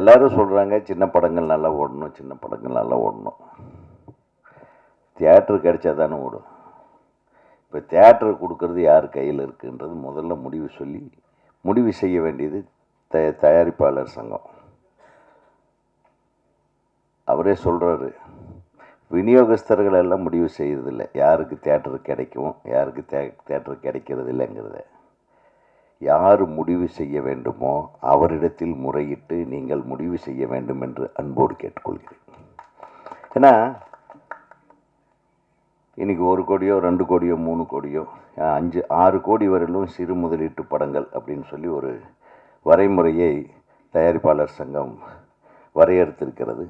எல்லாரும் சொல்கிறாங்க சின்ன படங்கள் நல்லா ஓடணும் சின்ன படங்கள் நல்லா ஓடணும். தியேட்டர் கிடைச்சா தானே ஓடும். இப்போ தியேட்டர் கொடுக்கறது யார் கையில் இருக்குன்றது முதல்ல முடிவு சொல்லி முடிவு செய்ய வேண்டியது த தயாரிப்பாளர் சங்கம். அவரே சொல்கிறாரு விநியோகஸ்தர்கள் எல்லாம் முடிவு செய்கிறதில்ல யாருக்கு தேட்டர் கிடைக்கும் யாருக்கு தே தேட்டர் கிடைக்கிறது இல்லைங்கிறத யார் முடிவு செய்ய வேண்டுமோ அவரிடத்தில் முறையிட்டு நீங்கள் முடிவு செய்ய வேண்டும் என்று அன்போடு கேட்டுக்கொள்கிறேன். ஏன்னா இன்றைக்கி ஒரு கோடியோ ரெண்டு கோடியோ மூணு கோடியோ அஞ்சு ஆறு கோடி வரையிலும் சிறு முதலீட்டு படங்கள் அப்படின்னு சொல்லி ஒரு வரைமுறையை தயாரிப்பாளர் சங்கம் வரையறுத்திருக்கிறது.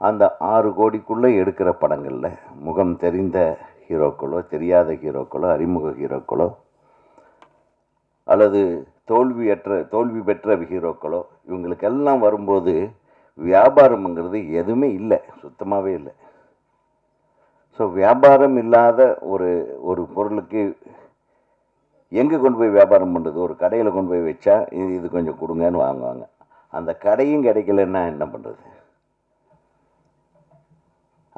அந்த ஆறு கோடிக்குள்ளே எடுக்கிற படங்களில் முகம் தெரிந்த ஹீரோக்களோ தெரியாத ஹீரோக்களோ அறிமுக ஹீரோக்களோ அல்லது தோல்வியற்ற தோல்வி பெற்ற ஹீரோக்களோ இவங்களுக்கெல்லாம் வரும்போது வியாபாரம்ங்கிறது எதுவுமே இல்லை. சுத்தமாகவே இல்லை. ஸோ வியாபாரம் இல்லாத ஒரு ஒரு பொருளுக்கு எங்கே கொண்டு போய் வியாபாரம் பண்ணுறது ஒரு கடையில் கொண்டு போய் வச்சா இது இது கொஞ்சம் கொடுங்கன்னு வாங்குவாங்க. அந்த கடையும் கிடைக்கலன்னா என்ன பண்ணுறது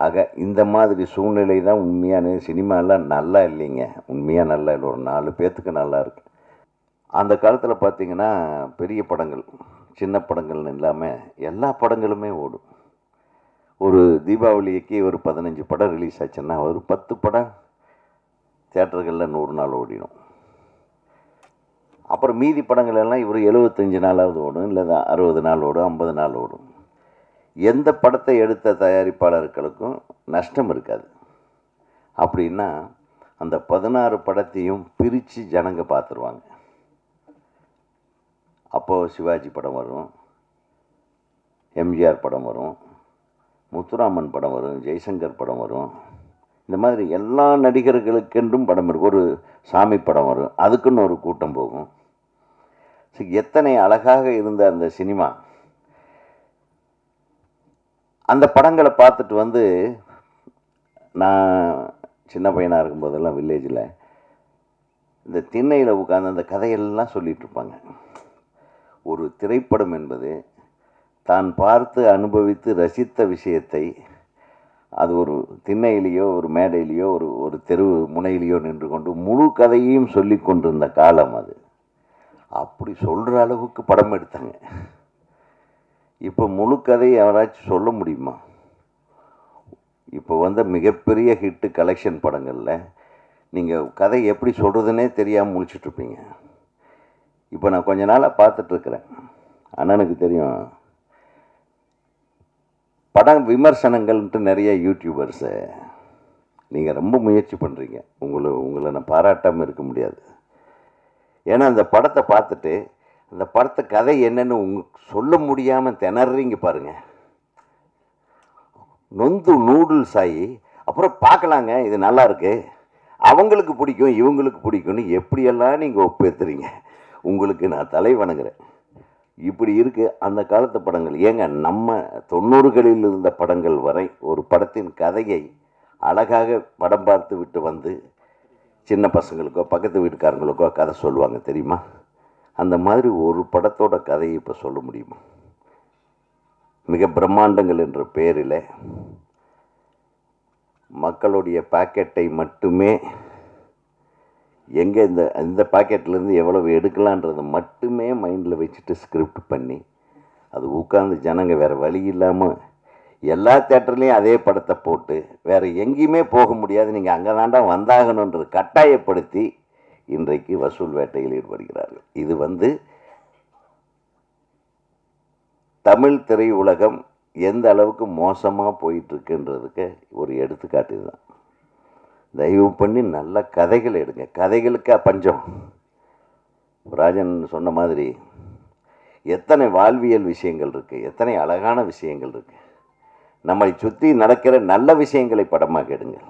ஆக இந்த மாதிரி சூழ்நிலை தான் உண்மையான சினிமாலாம் நல்லா இல்லைங்க. உண்மையாக நல்லா இல்லை. ஒரு நாலு பேர்த்துக்கு நல்லா இருக்குது அந்த காலத்தில் பார்த்தீங்கன்னா பெரிய படங்கள் சின்ன படங்கள்னு இல்லாமல் எல்லா படங்களுமே ஓடும். ஒரு தீபாவளிக்கு ஒரு பதினஞ்சு படம் ரிலீஸ் ஆச்சுன்னா ஒரு பத்து படம் தேட்டர்களில் நூறு நாள் ஓடிடும். அப்புறம் மீதி படங்கள் எல்லாம் இவர் எழுபத்தஞ்சு நாளாவது ஓடும் இல்லை அறுபது நாள் ஓடும் ஐம்பது நாள் ஓடும். எந்த படத்தை எடுத்த தயாரிப்பாளர்களுக்கும் நஷ்டம் இருக்காது. அப்படின்னா அந்த பதினாறு படத்தையும் பிரித்து ஜனங்க பார்த்துருவாங்க அப்போது சிவாஜி படம் வரும். எம்ஜிஆர் படம் வரும். முத்துராமன் படம் வரும். ஜெய்சங்கர் படம் வரும். இந்த மாதிரி எல்லா நடிகர்களுக்கென்றும் படம் இருக்கும். ஒரு சாமி படம் வரும். அதுக்குன்னு ஒரு கூட்டம் போகும். சரி, எத்தனை அழகாக இருந்த அந்த சினிமா. அந்த படங்களை பார்த்துட்டு வந்து நான் சின்ன பையனாக இருக்கும்போதெல்லாம் வில்லேஜில் இந்த திண்ணையில் உட்காந்து அந்த கதையெல்லாம் சொல்லிகிட்ருப்பாங்க ஒரு திரைப்படம் என்பது தான் பார்த்து அனுபவித்து ரசித்த விஷயத்தை அது ஒரு திண்ணையிலேயோ ஒரு மேடையிலேயோ ஒரு ஒரு தெரு முனையிலேயோ நின்று கொண்டு முழு கதையையும் சொல்லி கொண்டிருந்த காலம் அது. அப்படி சொல்கிற அளவுக்கு படம் எடுத்தாங்க. இப்போ முழு கதையை யாராச்சும் சொல்ல முடியுமா? இப்போ வந்த மிகப்பெரிய ஹிட்டு கலெக்ஷன் படங்களில் நீங்கள் கதை எப்படி சொல்கிறதுனே தெரியாமல் முழிச்சிட்ருப்பீங்க இப்போ நான் கொஞ்ச நாளாக பார்த்துட்ருக்குறேன். அண்ணனுக்கு தெரியும். படம் விமர்சனங்கள்ன்ட்டு நிறைய யூடியூபர்ஸு நீங்கள் ரொம்ப முயற்சி பண்ணுறீங்க உங்களை உங்களை நான் பாராட்டாமல் இருக்க முடியாது. ஏன்னா அந்த படத்தை பார்த்துட்டு அந்த படத்தை கதை என்னன்னு உங்க சொல்ல முடியாமல் திணறீங்க பாருங்கள் நொந்து நூடுல்ஸ் ஆகி அப்புறம் பார்க்கலாங்க இது நல்லாயிருக்கு அவங்களுக்கு பிடிக்கும் இவங்களுக்கு பிடிக்கும்னு எப்படியெல்லாம் நீங்கள் ஒப்பேத்துறீங்க? உங்களுக்கு நான் தலை வணங்குறேன். இப்படி இருக்கு அந்த காலத்து படங்கள். ஏங்க நம்ம தொண்ணூறுகளில் இருந்த படங்கள் வரை ஒரு படத்தின் கதையை அழகாக படம் பார்த்து விட்டு வந்து சின்ன பசங்களுக்கோ பக்கத்து வீட்டுக்காரங்களுக்கோ கதை சொல்லுவாங்க தெரியுமா? அந்த மாதிரி ஒரு படத்தோட கதையை இப்போ சொல்ல முடியுமா? மிக பிரம்மாண்டங்கள் என்ற பெயரில் மக்களுடைய பாக்கெட்டை மட்டுமே எங்கே இந்த இந்த பாக்கெட்லேருந்து எவ்வளவு எடுக்கலான்றதை மட்டுமே மைண்டில் வச்சுட்டு ஸ்கிரிப்ட் பண்ணி அது உட்காந்து ஜனங்க வேறு வழி இல்லாமல் எல்லா தேட்டர்லேயும் அதே படத்தை போட்டு வேறு எங்கேயுமே போக முடியாது நீங்கள் அங்கே தாண்டா வந்தாகணுன்றது கட்டாயப்படுத்தி இன்றைக்கு வசூல் வேட்டையில் ஈடுபடுகிறார்கள். இது வந்து தமிழ் திரையுலகம் எந்த அளவுக்கு மோசமாக போயிட்டுருக்குன்றதுக்கு ஒரு எடுத்துக்காட்டு தான் தயவு பண்ணி நல்ல கதைகள் எடுங்க. கதைகளுக்கா பஞ்சம். ராஜன் சொன்ன மாதிரி எத்தனை வாழ்வியல் விஷயங்கள் இருக்குது எத்தனை அழகான விஷயங்கள் இருக்குது நம்மை சுற்றி நடக்கிற நல்ல விஷயங்களை படமாக எடுங்கள்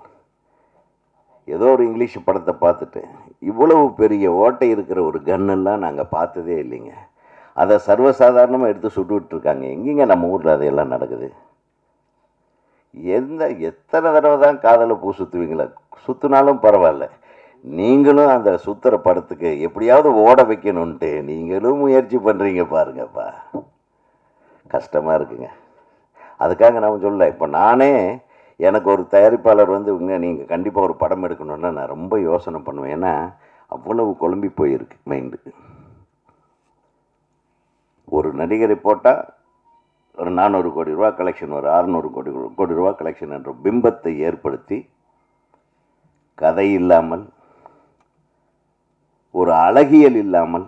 ஏதோ ஒரு இங்கிலீஷ் படத்தை பார்த்துட்டு இவ்வளவு பெரிய ஓட்டை இருக்கிற ஒரு கன்னெல்லாம் நாங்கள் பார்த்ததே இல்லைங்க. அதை சர்வசாதாரணமாக எடுத்து சுட்டுவிட்டுருக்காங்க எங்கேங்க நம்ம ஊரில் அதையெல்லாம் நடக்குது? எந்த எத்தனை தடவை தான் காதலை பூ சுற்றுவீங்களா சுற்றினாலும் பரவாயில்ல. நீங்களும் அந்த சுத்துற படத்துக்கு எப்படியாவது ஓட வைக்கணுன்ட்டு நீங்களும் முயற்சி பண்ணுறீங்க பாருங்கப்பா. கஷ்டமாக இருக்குங்க. அதுக்காக நான் சொல்ல இப்போ நானே எனக்கு ஒரு தயாரிப்பாளர் வந்து இவங்க நீங்கள் கண்டிப்பாக ஒரு படம் எடுக்கணுன்னா நான் ரொம்ப யோசனை பண்ணுவேன். ஏன்னா அவ்வளவு குழம்பி போயிருக்கு மைண்டு ஒரு நடிகரை போட்டால் ஒரு நானூறு கோடி ரூபா கலெக்ஷன் ஒரு அறநூறு கோடி கோடி ரூபா கலெக்ஷன் என்ற பிம்பத்தை ஏற்படுத்தி கதை இல்லாமல் ஒரு அழகியல் இல்லாமல்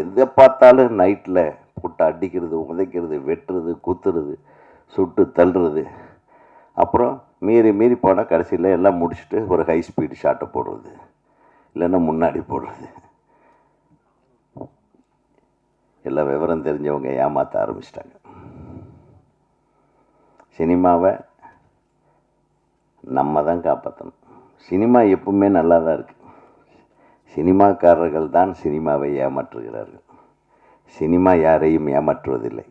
எதை பார்த்தாலும் நைட்டில் போட்டு அடிக்கிறது உதைக்கிறது வெட்டுறது குத்துறது சுட்டு தள்ளுறது. அப்புறம் மீறி மீறி போனால் கடைசியில் எல்லாம் முடிச்சுட்டு ஒரு ஹை ஸ்பீடு ஷாட்டை போடுறது. இல்லைன்னா முன்னாடி போடுறது. எல்லா விவரம் தெரிஞ்சவங்க ஏமாற்ற ஆரம்பிச்சிட்டாங்க. சினிமாவை நம்ம தான் காப்பாற்றணும் சினிமா எப்பவுமே நல்லா தான் இருக்குது சினிமாக்காரர்கள் தான் சினிமாவை ஏமாற்றுகிறார்கள். சினிமா யாரையும் ஏமாற்றுவதில்லை.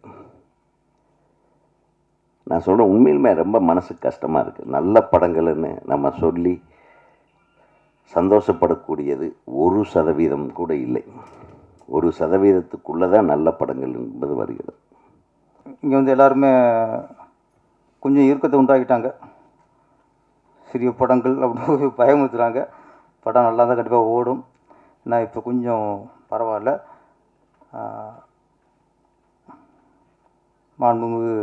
நான் சொல்கிறேன் உண்மையிலுமே ரொம்ப மனசுக்கு கஷ்டமாக இருக்குது நல்ல படங்கள்னு நம்ம சொல்லி சந்தோஷப்படக்கூடியது ஒரு சதவீதம் கூட இல்லை. ஒரு சதவீதத்துக்குள்ளே தான் நல்ல படங்கள் என்பது வருகிறது. இங்கே வந்து எல்லாருமே கொஞ்சம் இறுக்கத்தை உண்டாக்கிட்டாங்க. சிறிய படங்கள் அப்படின்னு பயமுறுத்துகிறாங்க படம் நல்லா தான் கண்டிப்பாக ஓடும். நான் இப்போ கொஞ்சம் பரவாயில்ல. மாண்புமிகு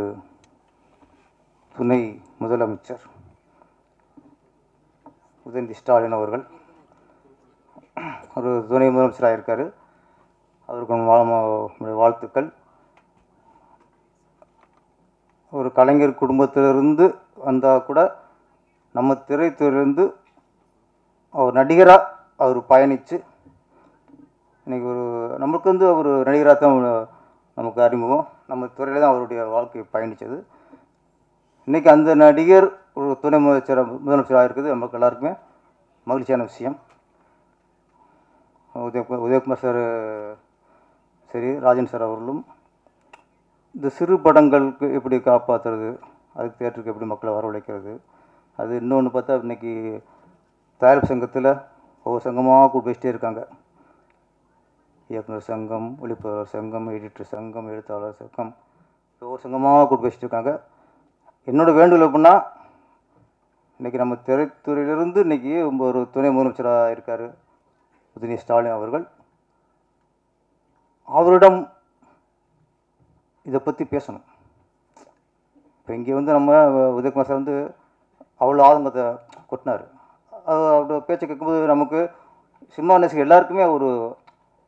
துணை முதலமைச்சர் உதயநிதி ஸ்டாலின் அவர்கள். ஒரு துணை முதலமைச்சராக இருக்கார். அவருக்கு வாழ்த்துக்கள். ஒரு கலைஞர் குடும்பத்திலிருந்து வந்தால் கூட நம்ம திரைத்துறையிலேருந்து அவர் நடிகராக அவர் பயணித்து இன்னைக்கு ஒரு நமக்கு வந்து அவர் நடிகராக தான் நமக்கு அறிமுகம். நம்ம துறையில் தான் அவருடைய வாழ்க்கை பயணித்தது இன்றைக்கி அந்த நடிகர் ஒரு துணை முதலமைச்சர் முதலமைச்சராக இருக்குது. நமக்கு எல்லாருக்குமே மகிழ்ச்சியான விஷயம். உதயகுமார் உதயகுமார் சார் சரி ராஜன் சார் அவர்களும் இந்த சிறு படங்களுக்கு எப்படி காப்பாற்றுறது அதுக்கு தேட்டருக்கு எப்படி மக்களை வரவழைக்கிறது அது இன்னொன்று பார்த்தா இன்றைக்கி தயாரிப்பு சங்கத்தில் ஒவ்வொரு சங்கமாக கூட்டு வச்சுட்டே இருக்காங்க இயக்குனர் சங்கம் ஒளிப்பதிவாளர் சங்கம் எடிட்டர் சங்கம் எழுத்தாளர் சங்கம் ஒவ்வொரு சங்கமாக கூட்டு வச்சுட்டு இருக்காங்க என்னோட வேண்டுகோள் எப்படின்னா இன்றைக்கி நம்ம திரைத்துறையிலிருந்து இன்றைக்கி ஒரு துணை முதலமைச்சராக இருக்கார் உதயநிதி ஸ்டாலின் அவர்கள். அவரிடம் இதை பற்றி பேசணும். இப்போ இங்கே வந்து நம்ம உதயகுமார் சார் வந்து அவ்வளோ ஆதங்கத்தை கொட்டினார். அது அவரோட பேச்சை கேட்கும்போது நமக்கு சினிமா நேசிக்க எல்லாருக்குமே ஒரு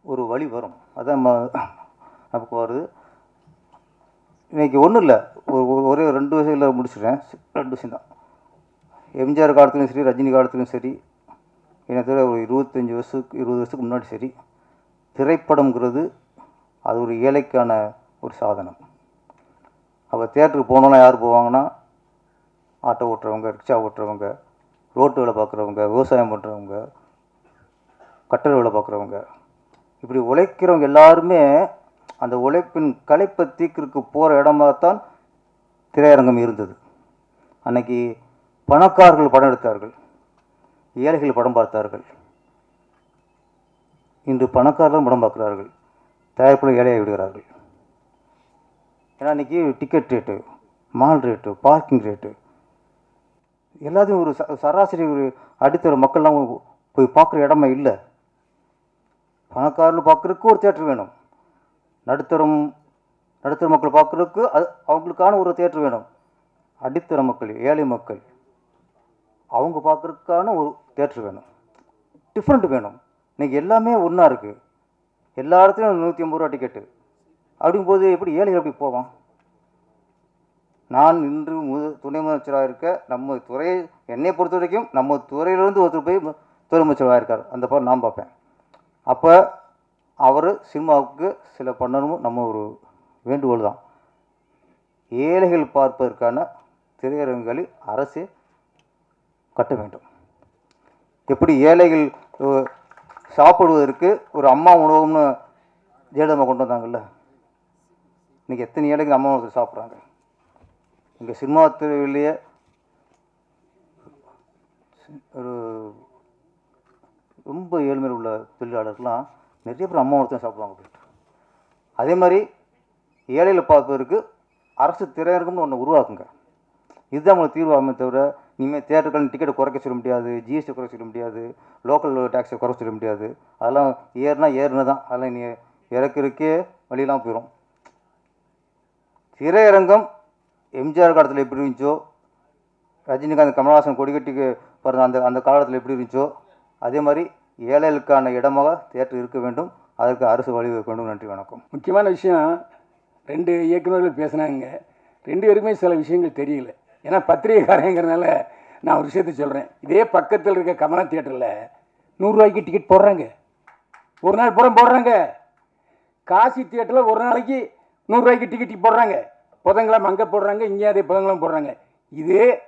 ஒரு வழி வரும். அதான் நம்ம நமக்கு வருது. இன்னைக்கு ஒன்றும் இல்லை. ஒரு ஒரு- ஒரே ரெண்டு விஷயத்தில் முடிச்சிடுறேன். ரெண்டு விஷயம் தான். எம்ஜிஆர் காலத்துலையும் சரி ரஜினி காலத்துலையும் சரி என்னை தவிர ஒரு இருபத்தஞ்சி வருஷத்துக்கு இருபது வருஷத்துக்கு முன்னாடி சரி. திரைப்படம்ங்கிறது அது ஒரு ஏழைக்கான ஒரு சாதனம். அப்போ தேட்டருக்கு போனோன்னா யார் போவாங்கன்னா ஆட்டோ ஓட்டுறவங்க ரிக்ஷா ஓட்டுறவங்க ரோட்டு வேலை பார்க்குறவங்க விவசாயம் பண்ணுறவங்க கட்டட வேலை பார்க்குறவங்க இப்படி உழைக்கிறவங்க எல்லாருமே அந்த உழைப்பின் களைப்பை தீக்கிறதுக்கு போகிற இடமாகத்தான் திரையரங்கம் இருந்தது. அன்னைக்கு பணக்காரர்கள் படம் எடுத்தார்கள். ஏழைகள் படம் பார்த்தார்கள். இன்று பணக்காரர்கள் படம் பார்க்கிறார்கள். தயாரிப்பில் ஏழையை விடுகிறார்கள். ஏன்னா இன்றைக்கி ticket rate mall rate parking rate எல்லாத்தையும் ஒரு ச- சராசரி ஒரு அடித்தர மக்கள்லாம் போய் பார்க்குற இடமே இல்லை. பணக்காரர்கள் பார்க்குறதுக்கு ஒரு தேட்டர் வேணும். நடுத்தரம் நடுத்தர மக்கள் பார்க்குறதுக்கு அது அவங்களுக்கான ஒரு தேட்டர் வேணும். அடித்தர மக்கள் ஏழை மக்கள் அவங்க பார்க்குறதுக்கான ஒரு தேட்டர் வேணும். டிஃப்ரெண்ட் வேணும். இன்றைக்கி எல்லாமே ஒன்றா இருக்குது எல்லா இடத்துலையும் நூற்றி ஐம்பது ரூபா டிக்கெட்டு அப்படிங்கும்போது எப்படி ஏழைகள் எப்படி போவான்? நான் இன்று முத துணை முதலமைச்சராக இருக்க நம்ம துறை என்னை பொறுத்த வரைக்கும் நம்ம துறையிலிருந்து ஒருத்தர் போய் துறை துணை முதலமைச்சராக இருக்கார். அந்த படம் நான் பார்ப்பேன். அப்போ அவர் சினிமாவுக்கு சில பண்ணணும் நம்ம ஒரு வேண்டுகோள் தான். ஏழைகள் பார்ப்பதற்கான திரையரங்குகளை அரசே கட்ட வேண்டும். எப்படி ஏழைகள் சாப்பிடுவதற்கு ஒரு அம்மா உணவகம்னு ஜெயலலிதா கொண்டு வந்தாங்கல்ல? இன்றைக்கி எத்தனை ஏழைகள் அம்மா உணவு சாப்பிட்றாங்க? இங்கே சினிமா துறையிலேயே ஒரு ரொம்ப ஏழ்மையில் உள்ள தொழிலாளர்கள்லாம் நிறைய பேர் அம்மா ஒருத்தன் சாப்பிடுவாங்க போயிட்டு அதே மாதிரி ஏழையில் பார்ப்பதற்கு அரசு திரையரங்கம்னு ஒன்று உருவாக்குங்க. இதுதான் உங்களுக்கு தீர்வாகுமே தவிர இனிமேல் தேட்டர்கள் டிக்கெட்டை குறைக்க சொல்ல முடியாது ஜிஎஸ்டி குறைக்க சொல்ல முடியாது லோக்கல் டேக்ஸை குறைக்க சொல்ல முடியாது. அதெல்லாம் ஏறுனா ஏறுனு தான் அதெல்லாம் நீ இறக்கிறக்கே வழியெல்லாம் போயிடும் திரையரங்கம் எம்ஜிஆர் காலத்தில் எப்படி இருந்துச்சோ ரஜினிகாந்த் கமலஹாசன் கொடிக்கட்டிக்கு பிறந்த அந்த அந்த காலத்தில் எப்படி இருந்துச்சோ அதே மாதிரி ஏழைகளுக்கான இடமாக தேட்டர் இருக்க வேண்டும். அதற்கு அரசு வழிவகுக்க வேண்டும். நன்றி வணக்கம். முக்கியமான விஷயம் ரெண்டு இயக்குநர்கள் பேசுனாங்க. ரெண்டு பேருக்குமே சில விஷயங்கள் தெரியல. ஏன்னா பத்திரிகைக்காரங்கிறனால நான் ஒரு விஷயத்த சொல்கிறேன் இதே பக்கத்தில் இருக்க கமலா தியேட்டரில் நூறுரூவாய்க்கு டிக்கெட் போடுறாங்க. ஒரு நாள் பூரா போடுறாங்க. காசி தியேட்டரில் ஒரு நாளைக்கு நூறுரூவாய்க்கு டிக்கெட் போடுறாங்க. புதன்கிழமை அங்கே போடுறாங்க இங்கே அதே புதன்கிழமை போடுறாங்க. இதே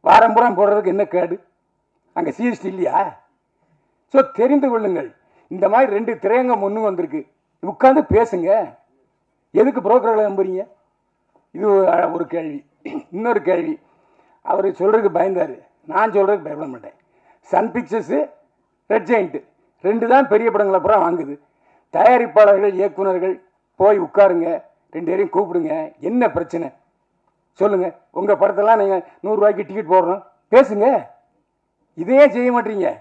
வாரம் போடுறதுக்கு என்ன கேடு? அங்கே சிஎஸ்டி இல்லையா? ஸோ தெரிந்து கொள்ளுங்கள். இந்த மாதிரி ரெண்டு திரையங்கம் ஒன்று வந்திருக்கு. உட்காந்து பேசுங்க. எதுக்கு புரோக்கர்களை நம்புறீங்க? இது ஒரு- கேள்வி. இன்னொரு கேள்வி. அவர் சொல்கிறதுக்கு பயந்தார். நான் சொல்கிறதுக்கு பயப்பட மாட்டேன். சன் பிக்சர்ஸு ரெட் ஜெயிண்ட்டு ரெண்டு தான் பெரிய படங்களை பூரா வாங்குது. தயாரிப்பாளர்கள் இயக்குனர்கள் போய் உட்காருங்க. ரெண்டு பேரையும் கூப்பிடுங்க. என்ன பிரச்சனை? சொல்லுங்கள் உங்கள் படத்தெல்லாம் நீங்கள் நூறுரூவாய்க்கு டிக்கெட் போடுறோம் பேசுங்க. இதையே செய்ய மாட்டீங்க.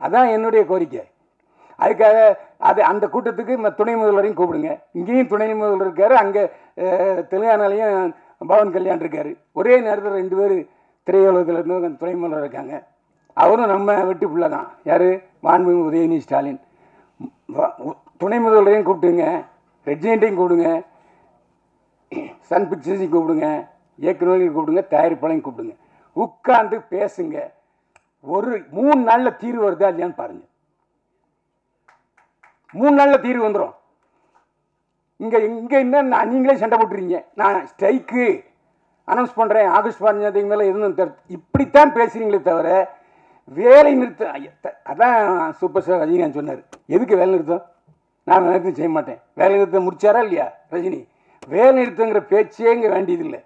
அதான் என்னுடைய கோரிக்கை. அதுக்காக அது அந்த கூட்டத்துக்கு ம- துணை முதல்வரையும் கூப்பிடுங்க. இங்கேயும் துணை முதல்வர் இருக்கார் அங்கே தெலுங்கானாலையும் பவன் கல்யாண் இருக்கார். ஒரே நேரத்தில் ரெண்டு பேர் திரையுலகத்தில் இருந்து துணை முதல்வர் இருக்காங்க. அவரும் நம்ம வெட்டி பிள்ளை தான். யார்? மாண்புமிகு உதயநிதி ஸ்டாலின். துணை முதல்வரையும் கூப்பிட்டுங்க. ரெஜினண்ட்டையும் கூப்பிடுங்க. சன் பிக்சர்ஸையும் கூப்பிடுங்க. இயக்குநர்களையும் கூப்பிடுங்க. தயாரிப்பாளையும் கூப்பிடுங்க. உட்கார்ந்து பேசுங்க. ஒரு மூணு நாளில் தீர்வு வருதா இல்லையான்னு பாருங்க. மூணு நாளில் தீர்வு வந்துடும் இங்கே இங்கே என்ன நான் நீங்களே சண்டை போட்டுறீங்க. நான் ஸ்ட்ரைக்கு அனௌன்ஸ் பண்ணுறேன் ஆகஸ்ட் பதினஞ்சாம் மேலே எதுவும் தெரி- இப்படித்தான் பேசுகிறீங்களே தவிர வேலை நிறுத்தம் அதான் சூப்பர் ஸ்டார் ரஜினிகாந்த் சொன்னார். எதுக்கு வேலை நிறுத்தம்? நான் வேலை நிறுத்தம் செய்ய மாட்டேன். வேலை நிறுத்தம் முடிச்சாரா இல்லையா ரஜினி? வேலை நிறுத்தங்கிற பேச்சே இங்கே வேண்டியதில்லை.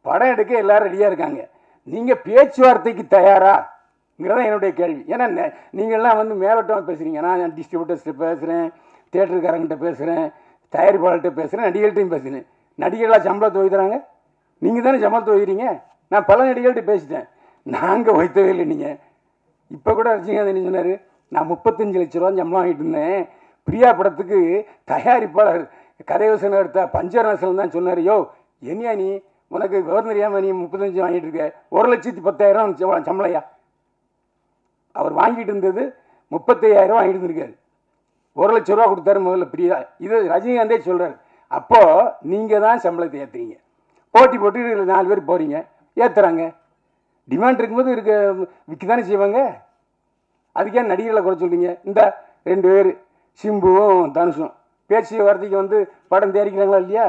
படம் எடுக்க எல்லாரும் ரெடியாக இருக்காங்க. நீங்கள் பேச்சுவார்த்தைக்கு தயாராங்கிறதான் என்னுடைய கேள்வி. ஏன்னா நெ- நீங்கள்லாம் வந்து மேலோட்டமாக பேசுகிறீங்க நான் டிஸ்ட்ரிபியூட்டர்ஸ்கிட்ட பேசுகிறேன் தேட்டருக்காரங்கிட்ட பேசுகிறேன் தயாரிப்பாளர்கிட்ட பேசுகிறேன் நடிகர்கள்ட்டையும் பேசுகிறேன் நடிகர்களாக சம்பளத்தை வைக்கிறாங்க நீங்கள் தானே சம்பளத்தை வைக்கிறீங்க நான் பல நடிகர்கள்ட்ட பேசிட்டேன். நாங்கள் வைத்தவே இல்லை நீங்கள் இப்போ கூட ரஜினிகாந்த் என்ன சொன்னார்? நான் முப்பத்தஞ்சு லட்ச ரூபா சம்பளம் வாங்கிட்டு இருந்தேன். பிரியா படத்துக்கு தயாரிப்பாளர் கதைவசனம் எடுத்த பஞ்சநேசன் தான் சொன்னார் யோ என்னையா நீ? உனக்கு கவர்னர் ஏன் நீ முப்பத்தஞ்சு வாங்கிட்டு இருக்க? ஒரு லட்சத்தி பத்தாயிரம் சம்பளையா? அவர் வாங்கிட்டு இருந்தது முப்பத்தையாயிரம் வாங்கிட்டு இருந்திருக்காரு. ஒரு லட்ச ரூபா கொடுத்தாரு முதல்ல பிரியா. இது ரஜினிகாந்தே சொல்கிறார் அப்போது நீங்கள் தான் சம்பளத்தை ஏற்றுறீங்க போட்டி போட்டு நாலு பேர் போகிறீங்க ஏற்றுறாங்க டிமாண்ட் இருக்கும்போது இருக்க விற்க தானே செய்வாங்க? அதுக்கே நடிகர்களை குறை சொல்கிறீங்க இந்த ரெண்டு பேர் சிம்புவும் தனுஷும். பேச்சு வார்த்தைக்கு வந்து படம் தயாரிக்கிறாங்களா இல்லையா?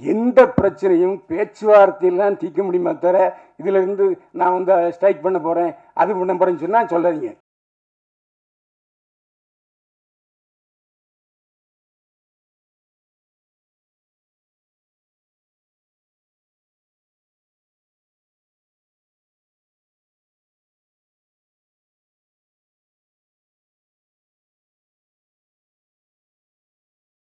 எந்த பிரச்சனையும் பேச்சுவார்த்தையில் தான் தீர்க்க முடியுமா தவிர இதிலிருந்து நான் வந்து ஸ்ட்ரைக் பண்ண போகிறேன் அது பண்ண போகிறேன்னு சொன்னால் சொல்லாதீங்க.